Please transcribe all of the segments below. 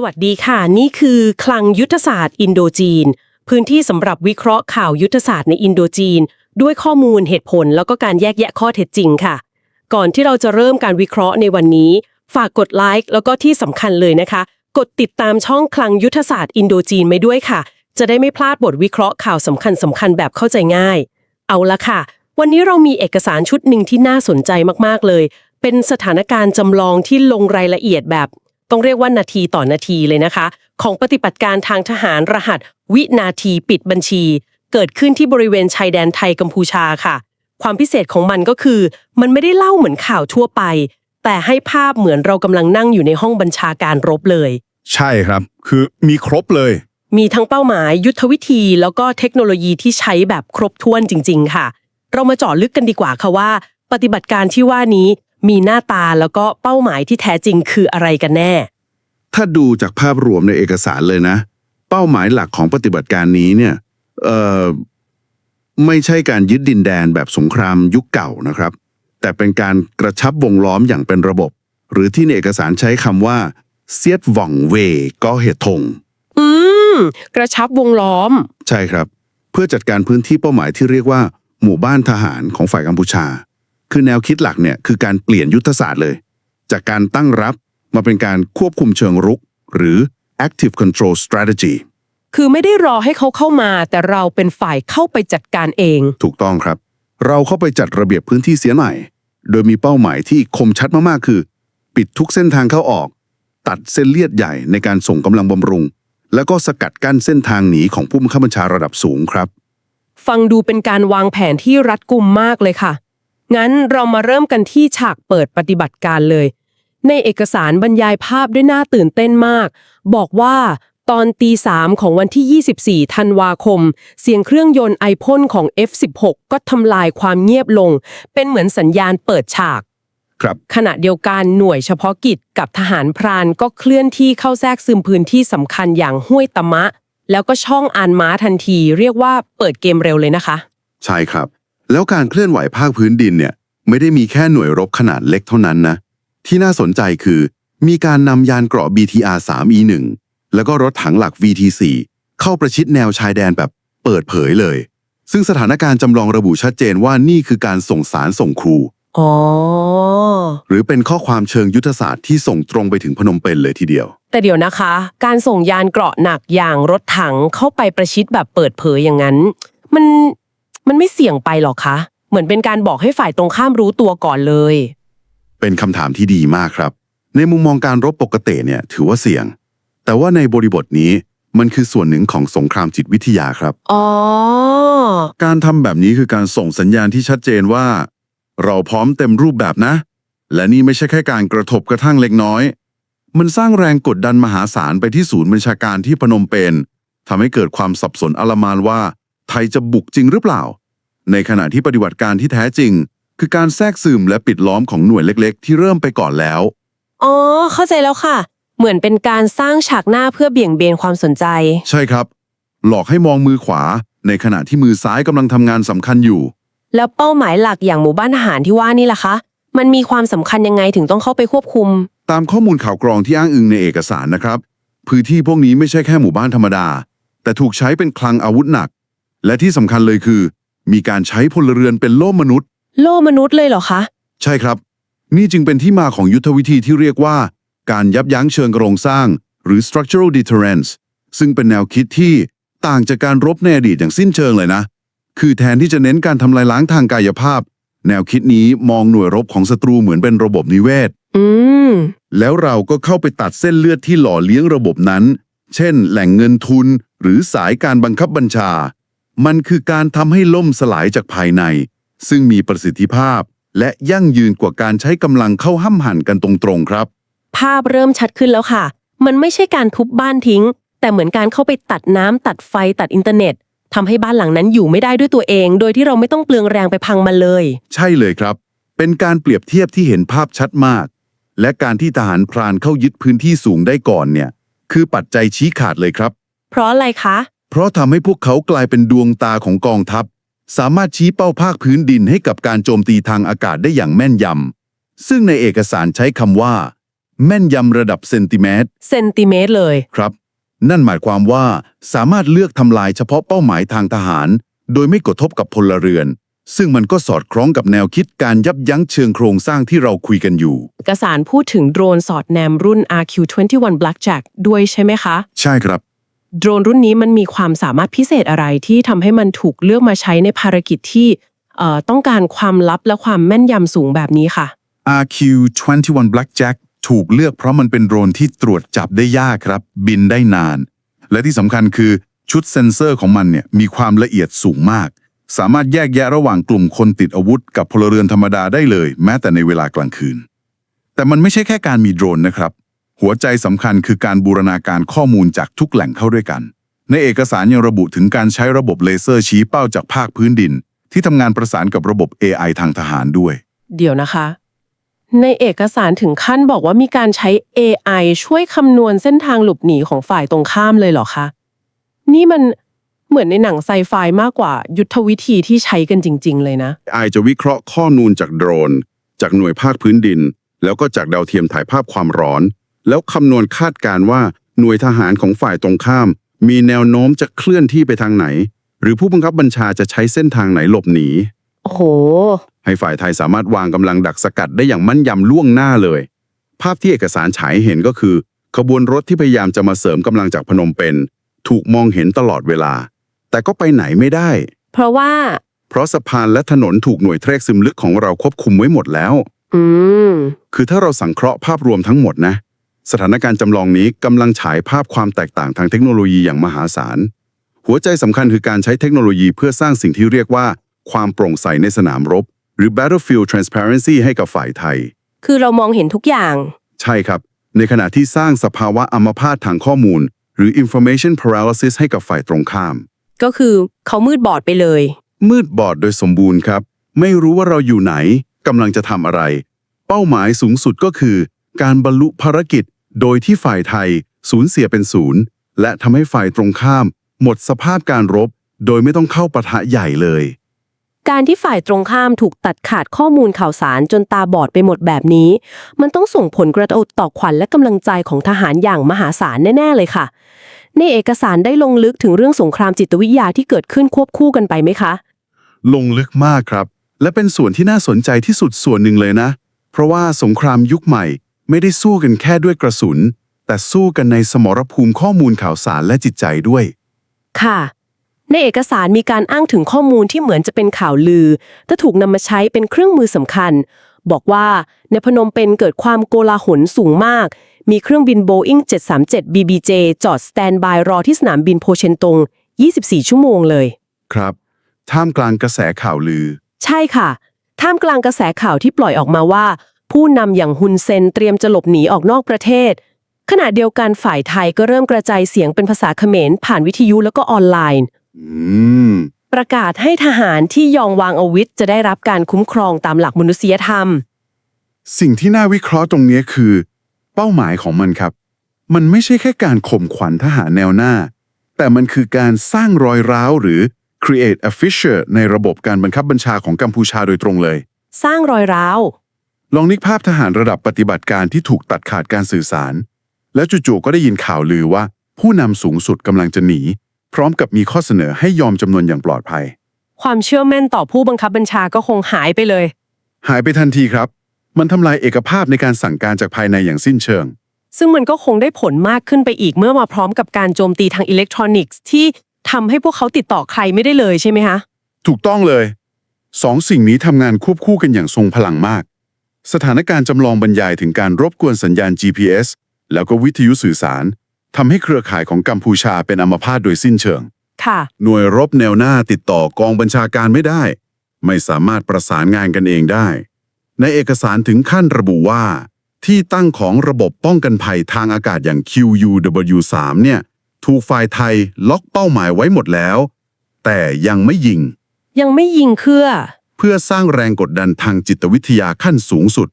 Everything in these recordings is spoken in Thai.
สวัสดีค่ะ นี่คือคลังยุทธศาสตร์อินโดจีน พื้นที่สำหรับวิเคราะห์ข่าวยุทธศาสตร์ในอินโดจีน ด้วยข้อมูลเหตุผลแล้วก็การแยกแยะข้อเท็จจริงค่ะ ก่อนที่เราจะเริ่มการวิเคราะห์ในวันนี้ ฝากกดไลค์แล้วก็ที่สำคัญเลยนะคะ กดติดตามช่องคลังยุทธศาสตร์อินโดจีนไว้ด้วยค่ะ จะได้ไม่พลาดบทวิเคราะห์ข่าวสำคัญสำคัญๆแบบเข้าใจง่าย เอาละค่ะ วันนี้เรามีเอกสารชุดหนึ่งที่น่าสนใจมากๆเลย เป็นสถานการณ์จำลองที่ลงรายละเอียดแบบ ต้องเรียกว่านาทีต่อนาทีเลยนะคะ ของปฏิบัติการทางทหารรหัส วินาทีปิดบัญชี เกิดขึ้นที่บริเวณชายแดนไทยกัมพูชาค่ะ ความพิเศษของมันก็คือ มันไม่ได้เล่าเหมือนข่าวทั่วไป แต่ให้ภาพเหมือนเรากำลังนั่งอยู่ในห้องบัญชาการรบเลย ใช่ครับ คือมีครบเลย มีทั้งเป้าหมายยุทธวิธี แล้วก็เทคโนโลยีที่ใช้แบบครบถ้วนจริง ๆ ค่ะ เรามาเจาะลึกกันดีกว่าค่ะว่า ปฏิบัติการที่ว่านี้ มีหน้าตาแล้วก็เป้าหมายที่แท้จริงคืออะไรกันแน่ ถ้าดูจากภาพรวมในเอกสารเลยนะ เป้าหมายหลักของปฏิบัติการนี้เนี่ยเอ่อไม่ใช่การยึดดินแดนแบบสงครามยุคเก่านะครับ แต่เป็นการกระชับวงล้อมอย่างเป็นระบบ หรือที่ในเอกสารใช้คำว่าเซียดหว่องเวก็เหตุทง อืม กระชับวงล้อม ใช่ครับ เพื่อจัดการพื้นที่เป้าหมายที่เรียกว่า หมู่บ้านทหารของฝ่ายกัมพูชา คือแนวคิดหลักเนี่ยคือการเปลี่ยนยุทธศาสตร์เลย จากการตั้งรับมาเป็นการควบคุมเชิงรุก หรือ active control strategy คือไม่ได้รอให้เขาเข้ามา แต่เราเป็นฝ่ายเข้าไปจัดการเอง ถูกต้องครับ เราเข้าไปจัดระเบียบพื้นที่เสียหน่อยโดยมีเป้าหมายที่คมชัดมากๆ คือ ปิดทุกเส้นทางเข้าออก ตัดเส้นเลียดใหญ่ในการส่งกำลังบำรุง แล้วก็สกัดกั้นเส้นทางหนีของผู้บังคับบัญชาระดับสูงครับ ฟังดูเป็นการวางแผนที่รัดกุมมากเลยค่ะ งั้นเรามาเริ่มกันที่ฉากเปิดปฏิบัติการเลย ในเอกสารบรรยายภาพด้วยน่าตื่นเต้นมาก บอกว่าตอนตีสามของวันที่ 24 ธันวาคม เสียงเครื่องยนต์ไอพ่นของ F16 ก็ทำลายความเงียบลง เป็นเหมือนสัญญาณเปิดฉาก ครับ ขณะเดียวกันหน่วยเฉพาะกิจกับทหารพรานก็เคลื่อนที่เข้าแทรกซึมพื้นที่สำคัญอย่างห้วยตะมะ แล้วก็ช่องอานม้าทันที เรียกว่าเปิดเกมเร็วเลยนะคะ ใช่ครับ แล้วการเคลื่อนไหวภาคพื้นดินเนี่ยไม่ได้มีแค่หน่วยรบขนาดเล็กเท่านั้นนะ ที่น่าสนใจคือ มีการนำยานเกราะ BTR 3E1 แล้วก็รถถังหลัก VT4 เข้าประชิดแนวชายแดนแบบเปิดเผยเลย ซึ่งสถานการณ์จำลองระบุชัดเจนว่านี่คือการส่งสารส่งครู อ๋อ หรือเป็นข้อความเชิงยุทธศาสตร์ที่ส่งตรงไปถึงพนมเปญเลยทีเดียว แต่เดี๋ยวนะคะ การส่งยานเกราะหนักอย่างรถถังเข้าไปประชิดแบบเปิดเผยอย่างนั้น มัน มันไม่เสี่ยงไปหรอคะ เหมือนเป็นการบอกให้ฝ่ายตรงข้ามรู้ตัวก่อนเลย เป็นคำถามที่ดีมากครับ ในมุมมองการรบปกติเนี่ยถือว่าเสี่ยง แต่ว่าในบริบทนี้มันคือส่วนหนึ่งของสงครามจิตวิทยาครับ อ๋อ การทำแบบนี้คือการส่งสัญญาณที่ชัดเจนว่า เราพร้อมเต็มรูปแบบนะ และนี่ไม่ใช่แค่การกระทบกระทั่งเล็กน้อย มันสร้างแรงกดดันมหาศาลไปที่ศูนย์บัญชาการที่พนมเปญทำให้เกิดความสับสนอลหมานว่า ไทยจะบุกจริงหรือเปล่า ในขณะที่ปฏิบัติการที่แท้จริง คือการแทรกซึมและปิดล้อมของหน่วยเล็กๆ ที่เริ่มไปก่อนแล้ว อ๋อ เข้าใจแล้วค่ะ เหมือนเป็นการสร้างฉากหน้าเพื่อเบี่ยงเบนความสนใจ ใช่ครับ หลอกให้มองมือขวา ในขณะที่มือซ้ายกำลังทำงานสำคัญอยู่ แล้วเป้าหมายหลักอย่างหมู่บ้านทหารที่ว่านี่ล่ะคะ มันมีความสำคัญยังไงถึงต้องเข้าไปควบคุม ตามข้อมูลข่าวกรองที่อ้างอิงในเอกสารนะครับ พื้นที่พวกนี้ไม่ใช่แค่หมู่บ้านธรรมดา แต่ถูกใช้เป็นคลังอาวุธหนัก และที่สำคัญเลยคือ มีการใช้พลเรือนเป็นโล่มนุษย์ โล่มนุษย์เลยเหรอคะ ใช่ครับ นี่จึงเป็นที่มาของยุทธวิธีที่เรียกว่า การยับยั้งเชิงโครงสร้าง หรือ structural deterrence ซึ่งเป็นแนวคิดที่ต่างจากการรบในอดีตอย่างสิ้นเชิงเลยนะ คือแทนที่จะเน้นการทำลายล้างทางกายภาพ แนวคิดนี้มองหน่วยรบของศัตรูเหมือนเป็นระบบนิเวศ อืม แล้วเราก็เข้าไปตัดเส้นเลือดที่หล่อเลี้ยงระบบนั้น เช่น แหล่งเงินทุน หรือสายการบังคับบัญชา มันคือการทำให้ล่มสลายจากภายใน ซึ่งมีประสิทธิภาพ และยั่งยืนกว่าการใช้กำลังเข้าห้ำหั่นกันตรงๆครับ ภาพเริ่มชัดขึ้นแล้วค่ะ มันไม่ใช่การทุบบ้านทิ้ง แต่เหมือนการเข้าไปตัดน้ำตัดไฟตัดอินเทอร์เน็ตทำให้บ้านหลังนั้นอยู่ไม่ได้ด้วยตัวเอง โดยที่เราไม่ต้องเปลืองแรงไปพังมันเลย ใช่เลยครับ เป็นการเปรียบเทียบที่เห็นภาพชัดมาก และการที่ทหารพรานเข้ายึดพื้นที่สูงได้ก่อนเนี่ย คือปัจจัยชี้ขาดเลยครับ เพราะอะไรคะ เพราะทำให้พวกเขากลายเป็นดวงตาของกองทัพ สามารถชี้เป้าภาคพื้นดินให้กับการโจมตีทางอากาศได้อย่างแม่นยำซึ่งในเอกสารใช้คำว่า แม่นยำระดับเซนติเมตรเซนติเมตรเลยครับ นั่นหมายความว่าสามารถเลือกทำลายเฉพาะเป้าหมายทางทหาร โดยไม่กระทบกับพลเรือน ซึ่งมันก็สอดคล้องกับแนวคิดการยับยั้งเชิงโครงสร้างที่เราคุยกันอยู่ เอกสารพูดถึงโดรนสอดแนมรุ่น RQ21 Blackjack ด้วยใช่ไหมคะ ใช่ครับ โดรนรุ่นนี้มันมีความสามารถพิเศษอะไรที่ทำให้มันถูกเลือกมาใช้ในภารกิจที่ต้องการความลับและความแม่นยำสูงแบบนี้ค่ะ RQ21 Blackjack ถูกเลือกเพราะมันเป็นโดรนที่ตรวจจับได้ยากครับ บินได้นาน และที่สำคัญคือชุดเซ็นเซอร์ของมันเนี่ยมีความละเอียดสูงมาก สามารถแยกแยะระหว่างกลุ่มคนติดอาวุธ กับพลเรือนธรรมดาได้เลย แม้แต่ในเวลากลางคืน แต่มันไม่ใช่แค่การมีโดรนนะครับ หัวใจสำคัญคือการบูรณาการข้อมูลจากทุกแหล่งเข้าด้วยกัน ในเอกสารยังระบุถึงการใช้ระบบเลเซอร์ชี้เป้าจากภาคพื้นดิน ที่ทำงานประสานกับระบบ AI ทางทหารด้วย เดี๋ยวนะคะ ในเอกสารถึงขั้นบอกว่ามีการใช้ AI ช่วยคำนวณเส้นทางหลบหนีของฝ่ายตรงข้ามเลยเหรอคะ นี่มันเหมือนในหนังไซไฟมากกว่ายุทธวิธีที่ใช้กันจริง ๆ เลยนะ AI จะวิเคราะห์ข้อมูลจากโดรน จากหน่วยภาคพื้นดิน แล้วก็จากดาวเทียมถ่ายภาพความร้อน แล้วคำนวณคาดการณ์ว่าหน่วยทหารของฝ่ายตรงข้าม มีแนวโน้มจะเคลื่อนที่ไปทางไหน หรือผู้บังคับบัญชาจะใช้เส้นทางไหนหลบหนี โอ้โห ให้ฝ่ายไทยสามารถวางกำลังดักสกัดได้อย่างมั่นยำล่วงหน้าเลย ภาพที่เอกสารฉายให้เห็นก็คือ ขบวนรถที่พยายามจะมาเสริมกำลังจากพนมเปญถูกมองเห็นตลอดเวลา แต่ก็ไปไหนไม่ได้ เพราะว่า เพราะสะพานและถนนถูกหน่วยเทรกซึมลึกของเราควบคุมไว้หมดแล้ว อืม คือถ้าเราสังเคราะห์ภาพรวมทั้งหมดนะ สถานการณ์จำลองนี้กำลังฉายภาพความแตกต่างทางเทคโนโลยีอย่างมหาศาล หัวใจสำคัญคือการใช้เทคโนโลยีเพื่อสร้างสิ่งที่เรียกว่า ความโปร่งใสในสนามรบ หรือ battlefield transparency ให้กับฝ่ายไทย คือเรามองเห็นทุกอย่าง ใช่ครับ ในขณะที่สร้างสภาวะอัมพาตทางข้อมูล หรือ information paralysis ให้กับฝ่ายตรงข้าม ก็คือเขามืดบอดไปเลย มืดบอดโดยสมบูรณ์ครับ ไม่รู้ว่าเราอยู่ไหนกำลังจะทำอะไร เป้าหมายสูงสุดก็คือ การบรรลุภารกิจ โดยที่ฝ่ายไทยสูญเสียเป็นศูนย์และทำให้ฝ่ายตรงข้าม หมดสภาพการรบ โดยไม่ต้องเข้าปะทะใหญ่เลย การที่ฝ่ายตรงข้ามถูกตัดขาดข้อมูลข่าวสารจนตาบอดไปหมดแบบนี้ มันต้องส่งผลกระทบต่อขวัญและกำลังใจของทหารอย่างมหาศาลแน่ ๆ เลยค่ะ ในเอกสารได้ลงลึกถึงเรื่องสงครามจิตวิทยาที่เกิดขึ้นควบคู่กันไปไหมคะ ลงลึกมากครับ และเป็นส่วนที่น่าสนใจที่สุดส่วนหนึ่งเลยนะ เพราะว่าสงครามยุคใหม่ ไม่ได้สู้กันแค่ด้วยกระสุน แต่สู้กันในสมรภูมิข้อมูลข่าวสารและจิตใจด้วย ค่ะ ในเอกสารมีการอ้างถึงข้อมูลที่เหมือนจะเป็นข่าวลือ แต่ถูกนำมาใช้เป็นเครื่องมือสำคัญ บอกว่าในพนมเปญเกิดความโกลาหลสูงมาก มีเครื่องบิน Boeing 737 BBJ จอดสแตนบายรอที่สนามบินโพเชนตง 24 ชั่วโมงเลย ครับ ท่ามกลางกระแสข่าวลือ ใช่ค่ะ ท่ามกลางกระแสข่าวที่ปล่อยออกมาว่า ผู้นำอย่างฮุนเซนเตรียมจะหลบหนีออกนอกประเทศ ขณะเดียวกันฝ่ายไทยก็เริ่มกระจายเสียงเป็นภาษาเขมร ผ่านวิทยุแล้วก็ออนไลน์ อืม ประกาศให้ทหารที่ยอมวางอาวุธจะได้รับการคุ้มครองตามหลักมนุษยธรรม สิ่งที่น่าวิเคราะห์ตรงนี้คือ เป้าหมายของมันครับ มันไม่ใช่แค่การข่มขวัญทหารแนวหน้า แต่มันคือการสร้างรอยร้าวหรือ create a fissure ในระบบการบังคับบัญชาของกัมพูชาโดยตรงเลย สร้างรอยร้าว ลองนึกภาพทหารระดับปฏิบัติการที่ถูกตัดขาดการสื่อสาร แล้วจู่ๆก็ได้ยินข่าวลือว่า ผู้นำสูงสุดกำลังจะหนี พร้อมกับมีข้อเสนอให้ยอมจำนวนอย่างปลอดภัย ความเชื่อมั่นต่อผู้บังคับบัญชาก็คงหายไปเลย หายไปทันทีครับ มันทำลายเอกภาพในการสั่งการจากภายในอย่างสิ้นเชิง ซึ่งมันก็คงได้ผลมากขึ้นไปอีกเมื่อมาพร้อมกับการโจมตีทางอิเล็กทรอนิกส์ที่ทำให้พวกเขาติดต่อใครไม่ได้เลยใช่ไหมคะ ถูกต้องเลยสองสิ่งนี้ทำงานควบคู่กันอย่างทรงพลังมาก สถานการณ์จำลองบรรยายถึงการรบกวนสัญญาณ GPS แล้วก็วิทยุสื่อสารทำให้เครือข่ายของกัมพูชาเป็นอัมพาตโดยสิ้นเชิง ค่ะ หน่วยรบแนวหน้าติดต่อกองบัญชาการไม่ได้ ไม่สามารถประสานงานกันเองได้ ในเอกสารถึงขั้นระบุว่า ที่ตั้งของระบบป้องกันภัยทางอากาศอย่าง QUW3 เนี่ย ถูกฝ่ายไทยล็อกเป้าหมายไว้หมดแล้ว แต่ยังไม่ยิง ยังไม่ยิงเครือ เพื่อสร้างแรงกดดันทางจิตวิทยาขั้นสูงสุด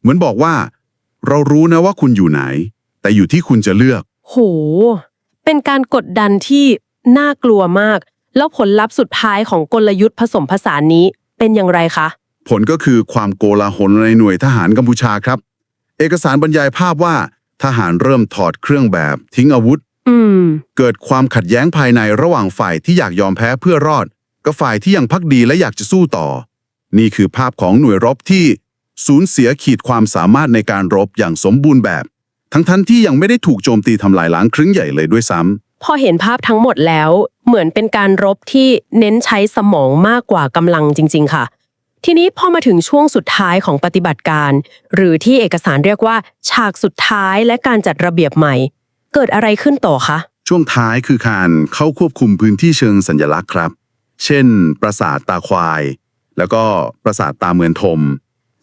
เหมือนบอกว่า เรารู้นะว่าคุณอยู่ไหน แต่อยู่ที่คุณจะเลือก โห เป็นการกดดันที่น่ากลัวมาก แล้วผลลัพธ์สุดท้ายของกลยุทธ์ผสมผสานนี้เป็นอย่างไรคะ ผลก็คือความโกลาหลในหน่วยทหารกัมพูชาครับ เอกสารบรรยายภาพว่า ทหารเริ่มถอดเครื่องแบบ ทิ้งอาวุธ อืม เกิดความขัดแย้งภายในระหว่างฝ่ายที่อยากยอมแพ้เพื่อรอด กับฝ่ายที่ยังพักดีและอยากจะสู้ต่อ นี่คือภาพของหน่วยรบที่สูญเสียขีดความสามารถในการรบอย่างสมบูรณ์แบบ ทั้งทันที่ยังไม่ได้ถูกโจมตีทำลายล้างครึ่งใหญ่เลยด้วยซ้ำพอเห็นภาพทั้งหมดแล้ว เหมือนเป็นการรบที่เน้นใช้สมองมากกว่ากำลังจริง ๆ ค่ะ ทีนี้พอมาถึงช่วงสุดท้ายของปฏิบัติการ หรือที่เอกสารเรียกว่า ฉากสุดท้ายและการจัดระเบียบใหม่ เกิดอะไรขึ้นต่อคะ ช่วงท้ายคือการเข้าควบคุมพื้นที่เชิงสัญลักษณ์ครับ เช่น ปราสาทตาควาย แล้วก็ปราสาทตาเมือนทม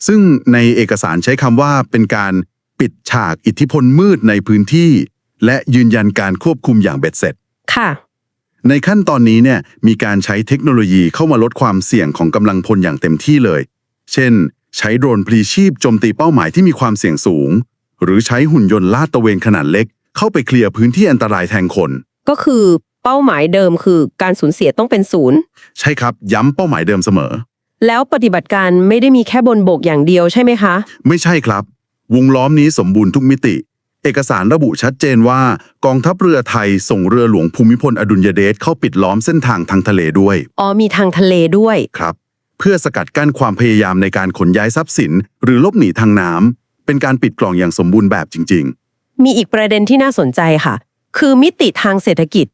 ซึ่งในเอกสารใช้คำว่าเป็นการปิดฉากอิทธิพลมืดในพื้นที่ และยืนยันการควบคุมอย่างเบ็ดเสร็จ ค่ะ ในขั้นตอนนี้เนี่ยมีการใช้เทคโนโลยีเข้ามาลดความเสี่ยงของกำลังพลอย่างเต็มที่เลย เช่น ใช้โดรนพลีชีพโจมตีเป้าหมายที่มีความเสี่ยงสูง หรือใช้หุ่นยนต์ลาดตระเวนขนาดเล็ก เข้าไปเคลียร์พื้นที่อันตรายแทนคน ก็คือ เป้าหมายเดิมคือการสูญเสียต้องเป็นศูนย์ ใช่ครับ ย้ำเป้าหมายเดิมเสมอ แล้วปฏิบัติการไม่ได้มีแค่บนบกอย่างเดียวใช่ไหมคะ ไม่ใช่ครับ วงล้อมนี้สมบูรณ์ทุกมิติ เอกสารระบุชัดเจนว่า กองทัพเรือไทยส่งเรือหลวงภูมิพลอดุลยเดชเข้าปิดล้อมเส้นทางทางทะเลด้วยอ๋อมีทางทะเลด้วย ครับ เพื่อสกัดกั้นความพยายามในการขนย้ายทรัพย์สิน หรือหลบหนีทางน้ำเป็นการปิดกล่องอย่างสมบูรณ์แบบจริง มีอีกประเด็นที่น่าสนใจค่ะ คือมิติทางเศรษฐกิจ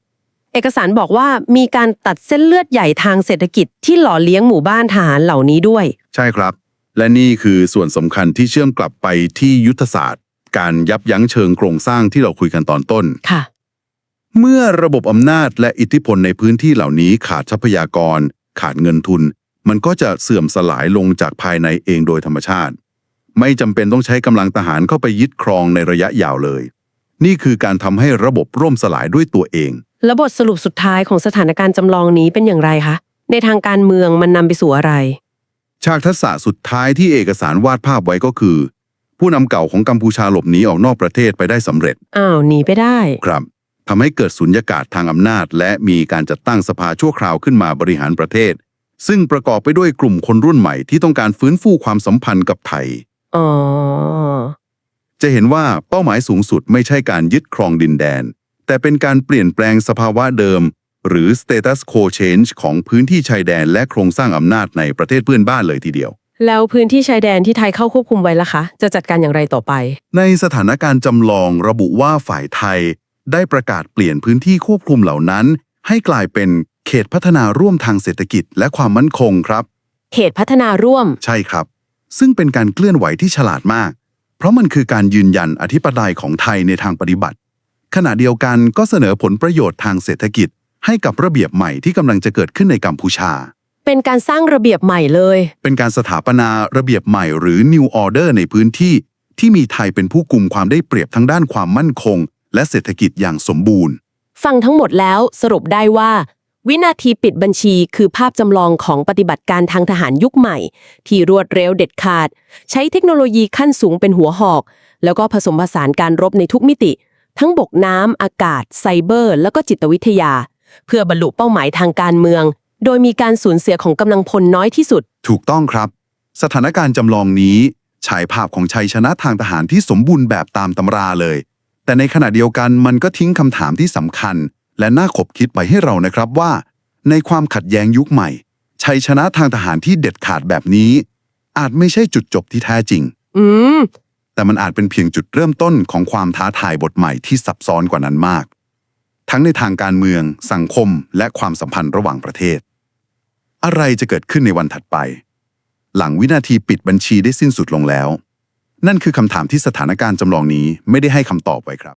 เอกสารบอกว่ามีการตัดเส้นเลือดใหญ่ทางเศรษฐกิจที่หล่อเลี้ยงหมู่บ้านทหารเหล่านี้ด้วยๆใช่ครับ และนี่คือส่วนสำคัญที่เชื่อมกลับไปที่ยุทธศาสตร์ การยับยั้งเชิงโครงสร้างที่เราคุยกันตอนต้น ค่ะ เมื่อระบบอำนาจและอิทธิพลในพื้นที่เหล่านี้ขาดทรัพยากร ขาดเงินทุน มันก็จะเสื่อมสลายลงจากภายในเองโดยธรรมชาติ ไม่จำเป็นต้องใช้กำลังทหารเข้าไปยึดครองในระยะยาวเลย นี่คือการทำให้ระบบร่มสลายด้วยตัวเอง แล้วบทสรุปสุดท้ายของสถานการณ์จำลองนี้เป็นอย่างไรคะ ในทางการเมืองมันนำไปสู่อะไร ฉากทักษะสุดท้ายที่เอกสารวาดภาพไว้ก็คือ ผู้นำเก่าของกัมพูชาหลบหนีออกนอกประเทศไปได้สำเร็จอ้าวหนีไปได้ ครับทำให้เกิดสุญญากาศทางอำนาจ และมีการจัดตั้งสภาชั่วคราวขึ้นมาบริหารประเทศ ซึ่งประกอบไปด้วยกลุ่มคนรุ่นใหม่ที่ต้องการฟื้นฟูความสัมพันธ์กับไทย อ๋อ จะเห็นว่าเป้าหมายสูงสุดไม่ใช่การยึดครองดินแดน แต่เป็นการเปลี่ยนแปลงสภาวะเดิม หรือ status quo change ของพื้นที่ชายแดนและโครงสร้างอำนาจในประเทศเพื่อนบ้านเลยทีเดียว แล้วพื้นที่ชายแดนที่ไทยเข้าควบคุมไว้ล่ะคะ จะจัดการอย่างไรต่อไป ในสถานการณ์จำลองระบุว่าฝ่ายไทย ได้ประกาศเปลี่ยนพื้นที่ควบคุมเหล่านั้น ให้กลายเป็นเขตพัฒนาร่วมทางเศรษฐกิจและความมั่นคงครับ เขตพัฒนาร่วม ใช่ครับ ซึ่งเป็นการเคลื่อนไหวที่ฉลาดมาก เพราะมันคือการยืนยันอธิปไตยของไทยในทางปฏิบัติ ขณะเดียวกันก็เสนอผลประโยชน์ทางเศรษฐกิจ ให้กับระเบียบใหม่ที่กำลังจะเกิดขึ้นในกัมพูชา เป็นการสร้างระเบียบใหม่เลย เป็นการสถาปนาระเบียบใหม่หรือ New Order ในพื้นที่ ที่มีไทยเป็นผู้กุมความได้เปรียบทั้งด้านความมั่นคง และเศรษฐกิจอย่างสมบูรณ์ ฟังทั้งหมดแล้วสรุปได้ว่า วินาทีปิดบัญชีคือภาพจำลองของปฏิบัติการทางทหารยุคใหม่ ที่รวดเร็วเด็ดขาด ใช้เทคโนโลยีขั้นสูงเป็นหัวหอก แล้วก็ผสมผสานการรบในทุกมิติ ทั้งบกน้ำอากาศ ไซเบอร์ แล้วก็จิตวิทยา เพื่อบรรลุเป้าหมายทางการเมือง โดยมีการสูญเสียของกำลังพลน้อยที่สุด ถูกต้องครับ สถานการณ์จำลองนี้ ฉายภาพของชัยชนะทางทหารที่สมบูรณ์แบบตามตำราเลย แต่ในขณะเดียวกันมันก็ทิ้งคำถามที่สำคัญ และน่าขบคิดไปให้เรานะครับว่า ในความขัดแย้งยุคใหม่ ชัยชนะทางทหารที่เด็ดขาดแบบนี้ อาจไม่ใช่จุดจบที่แท้จริง อืม แต่มันอาจเป็นเพียงจุดเริ่มต้นของความท้าทายบทใหม่ที่ซับซ้อนกว่านั้นมาก ทั้งในทางการเมือง สังคม และความสัมพันธ์ระหว่างประเทศ อะไรจะเกิดขึ้นในวันถัดไป หลังวินาทีปิดบัญชีได้สิ้นสุดลงแล้ว นั่นคือคำถามที่สถานการณ์จำลองนี้ไม่ได้ให้คำตอบไว้ครับ